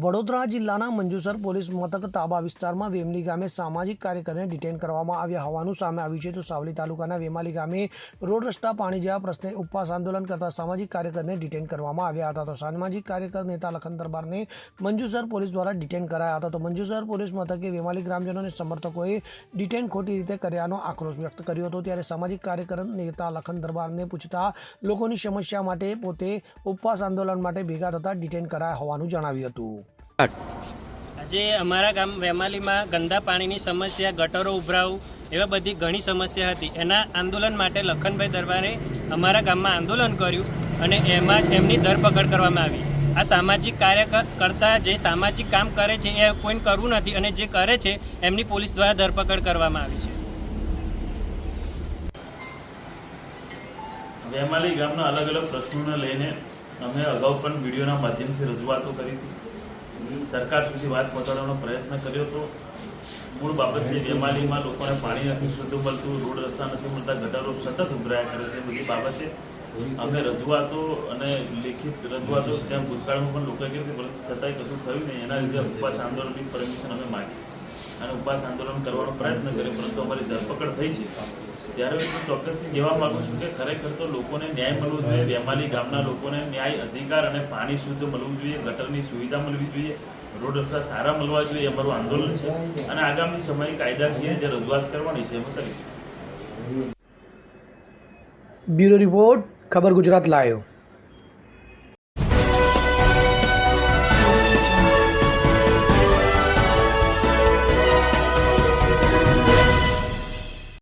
વડોદરા જિલ્લાના મંજુસર પોલીસ મથક તાબા વિસ્તારમાં વેમલી ગામે સામાજિક કાર્યકરને ડિટેન કરવામાં આવ્યા હોવાનું સામે આવ્યું છે. તો સાવલી તાલુકાના વેમાલી ગામે રોડ રસ્તા પાણી જેવા પ્રશ્ને ઉપવાસ આંદોલન કરતા સામાજિક કાર્યકરને ડિટેન કરવામાં આવ્યા હતા. તો સામાજિક કાર્યકર નેતા લખન દરબારને મંજુસર પોલીસ દ્વારા ડિટેન કરાયા હતા. તો મંજુસર પોલીસ મથકે વેમાલી ગ્રામજનો અને સમર્થકોએ ડિટેન ખોટી રીતે કર્યાનો આક્રોશ વ્યક્ત કર્યો હતો. ત્યારે સામાજિક કાર્યકર નેતા લખન દરબારને પૂછતા લોકોની સમસ્યા માટે પોતે ઉપવાસ આંદોલન માટે ભેગા થતા ડિટેન કરાયા હોવાનું જણાવ્યું હતું. આજે અમારા ગામ વેમાલીમાં ગંદા પાણીની સમસ્યા, ગટરો ઉભરાવું એવા બધી ઘણી સમસ્યા હતી. એના આંદોલન માટે લખનભાઈ દરબારે અમારા ગામમાં આંદોલન કર્યું અને એમાં એમની ધરપકડ કરવામાં આવી. આ સામાજિક કાર્ય કરતા જે સામાજિક કામ કરે છે એ કોઈને કરવું નથી અને જે કરે છે એમની પોલીસ દ્વારા ધરપકડ કરવામાં આવી છે. વેમાલી ગામના અલગ અલગ પ્રશ્નોને લઈને અમે અગાઉ પણ વિડીયોના માધ્યમથી રજૂઆતો કરી હતી. સરકાર સુધી વાત પહોંચાડવાનો પ્રયત્ન કર્યો હતો મૂળ બાબત જે વેમાલીમાં લોકોને પાણી નથી શુદ્ધ મળતું, રોડ રસ્તા નથી મળતા, ગટરો સતત ઉભરાયા કરે છે બધી બાબતે અમે રજૂઆતો અને લેખિત રજૂઆતો ત્યાં ભૂતકાળમાં પણ લોકોએ કર્યું પરંતુ છતાંય કશું થયું નહીં. એના લીધે ઉપવાસ આંદોલનની પરમિશન અમે માગી. અને ઉપવાસ આંદોલન કરવાનો પ્રયત્ન કર્યો, પરંતુ અમારી ધરપકડ થઈ છે. ત્યારે હું ચોક્કસથી કહેવા માગું છું કે ખરેખર તો લોકોને ન્યાય મળવો જોઈએ. વેમાલી ગામના લોકોને ન્યાય અધિકાર અને પાણી શુદ્ધ મળવું જોઈએ, ગટરની સુવિધા મળવી જોઈએ, રોડ રસ્તા સારા મળવા જોઈએ અમારું આંદોલન છે. અને આગામી સમયે કાયદાકીય જે રજૂઆત કરવાની છે, એમાં કરીશું. બ્યુરો રિપોર્ટ, ખબર ગુજરાત લાયો